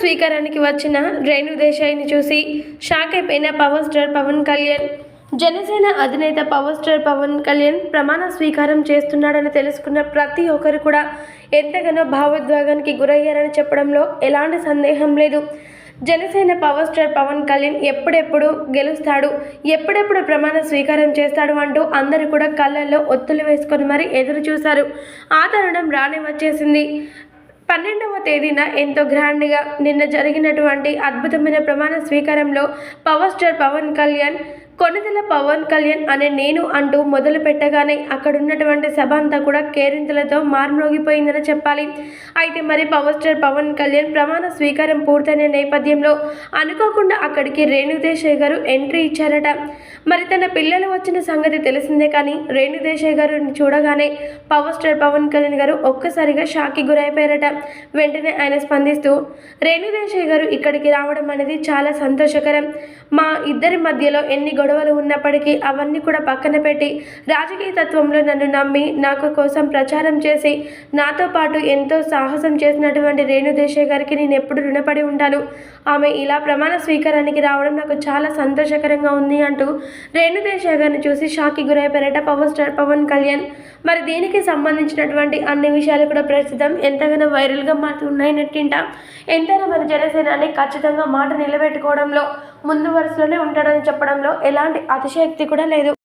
స్వీకారానికి వచ్చిన రేణు దేశాయిని చూసి షాక్ అయిపోయిన పవర్ స్టార్ పవన్ కళ్యాణ్ జనసేన అధినేత పవర్ స్టార్ పవన్ కళ్యాణ్ ప్రమాణ స్వీకారం చేస్తున్నాడని తెలుసుకున్న ప్రతి ఒక్కరు కూడా ఎంతగానో భావోద్వేగానికి గురయ్యారని చెప్పడంలో ఎలాంటి సందేహం లేదు. జనసేన పవర్ స్టార్ పవన్ కళ్యాణ్ ఎప్పుడెప్పుడు గెలుస్తాడు ఎప్పుడెప్పుడు ప్రమాణ స్వీకారం చేస్తాడు అంటూ అందరూ కూడా కళ్ళల్లో ఒత్తులు వేసుకొని మరీ ఎదురు చూశారు. ఆ తరుణం రానే వచ్చేసింది. పన్నెండవ తేదీన ఎంతో గ్రాండ్గా నిన్న జరిగినటువంటి అద్భుతమైన ప్రమాణ స్వీకారంలో పవర్ స్టార్ పవన్ కళ్యాణ్ కొనిదెల పవన్ కళ్యాణ్ అనే నేను అంటూ మొదలు పెట్టగానే అక్కడున్నటువంటి సభ అంతా కూడా కేరింతలతో మార్మోగిపోయిందని చెప్పాలి. అయితే మరి పవర్ స్టార్ పవన్ కళ్యాణ్ ప్రమాణ స్వీకారం పూర్తయిన నేపథ్యంలో అనుకోకుండా అక్కడికి రేణుదేశాయ్ గారు ఎంట్రీ ఇచ్చారట. మరి తన పిల్లలు వచ్చిన సంగతి తెలిసిందే కానీ రేణుదేశాయ్ గారిని చూడగానే పవర్ స్టార్ పవన్ కళ్యాణ్ గారు ఒక్కసారిగా షాక్కి గురైపోయారట. వెంటనే ఆయన స్పందిస్తూ రేణుదేశాయ్ గారు ఇక్కడికి రావడం అనేది చాలా సంతోషకరం. మా ఇద్దరి మధ్యలో ఎన్ని గొడవలు ఉన్నప్పటికీ అవన్నీ కూడా పక్కన పెట్టి రాజకీయ తత్వంలో నన్ను నమ్మి నాకు కోసం ప్రచారం చేసి నాతో పాటు ఎంతో సాహసం చేసినటువంటి రేణుదేశాయ్ గారికి నేను ఎప్పుడు రుణపడి ఉంటాను ఆమె ఇలా ప్రమాణ స్వీకారానికి రావడం నాకు చాలా సంతోషకరంగా ఉంది అంటూ రేణుదేశాయ్ గారిని చూసి షాక్కి గురైపోయారట పవర్ స్టార్ పవన్ కళ్యాణ్. మరి దీనికి సంబంధించినటువంటి అన్ని విషయాలు కూడా ప్రస్తుతం ఎంతగానో వైరల్గా మారుతున్నాయి నెట్టింట ఎంతైనా మన జనసేనాన్ని ఖచ్చితంగా మాట నిలబెట్టుకోవడంలో ముందు వరుసలోనే ఉంటాడని చెప్పడంలో ఎలాంటి అతిశయోక్తి కూడా లేదు.